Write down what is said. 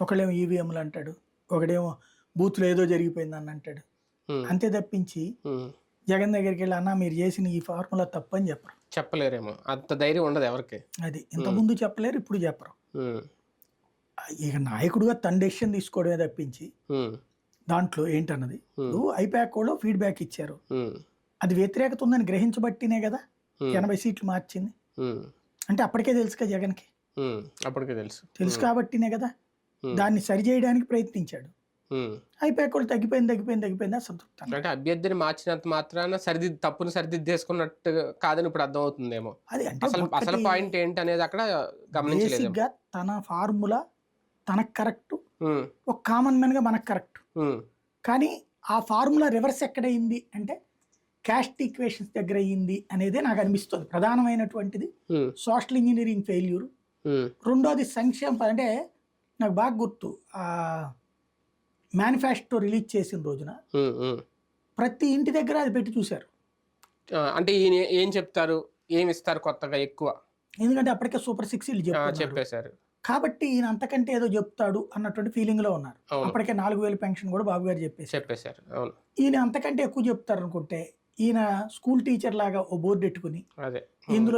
ఒకడేమో ఈవీఎంలు అంటాడు ఒకడేమో బూత్లో ఏదో జరిగిపోయిందని అంటాడు. అంతే తప్పించి. జగన్ దగ్గరికి వెళ్ళి అన్న మీరు చేసిన ఈ ఫార్ములా తప్పని చెప్పరు. చెప్పలేరేమో. అంత ధైర్యం ఉండదు ఎవరికి. అది. ఇంతకుముందు చెప్పలేరు ఇప్పుడు చెప్పరు. ఇక నాయకుడుగా తన డెసిషన్ తీసుకోవడమే తప్పించి దాంట్లో ఏంటన్నది? ఇప్పుడు ఐపాక్ వాళ్ళు ఫీడ్బ్యాక్ ఇచ్చారు. అది వ్యతిరేకత ఉందని గ్రహించబట్టినే కదా. ఎనభై సీట్లు మార్చింది. అంటే అప్పటికే తెలుసు కదా జగన్కి. అప్పటికే తెలుసు. తెలుసు కాబట్టినే కదా. దాన్ని సరిచేయడానికి ప్రయత్నించాడు. ఐపాక్ వాళ్ళు తగ్గిపోయింది తగ్గిపోయింది తగ్గిపోయింది అన్నారు. అంటే అభ్యర్థిని మార్చినంత మాత్రాన సరిదిద్ది తప్పును సరిదిద్దేసుకున్నట్టు కాదని ఇప్పుడు అర్థం అవుతుందేమో. అది అంటే అసలు అసలు పాయింట్ ఏంటి అనేది అక్కడ గమనించలేదు తన ఫార్ములా తనకు కరెక్ట్ ఒక కామన్ మ్యాన్గా మనకు కరెక్ట్. కానీ ఆ ఫార్ములా రివర్స్ ఎక్కడైంది అంటే క్యాస్ట్ ఈక్వేషన్స్ దగ్గర అయ్యింది అనేదే నాకు అనిపిస్తుంది. ప్రధానమైనటువంటిది సోషల్ ఇంజనీరింగ్ ఫెయిల్యూర్. రెండోది సంక్షేమ అంటే నాకు బాగా గుర్తు. మేనిఫెస్టో రిలీజ్ చేసిన రోజున. ప్రతి ఇంటి దగ్గర అది పెట్టి చూశారు. ఆ, అంటే ఈయన ఏం చెప్తారు? ఏమి ఇస్తారు కొత్తగా ఎక్కువ? ఎందుకంటే అప్పటికే సూపర్ సిక్స్ ఆ, చెప్పేశారు. కాబట్టి ఈయన అంతకంటే ఏదో చెప్తాడు అన్నటువంటి ఫీలింగ్లో ఉన్నారు. అప్పటికే నాలుగు వేలు పెన్షన్ కూడా బాబు గారు చెప్పేసి చెప్పేశారు. ఈయన అంతకంటే ఎక్కువ చెప్తారు అనుకుంటే ఈయన స్కూల్ టీచర్ లాగా ఓ బోర్డు పెట్టుకుని ఇందులో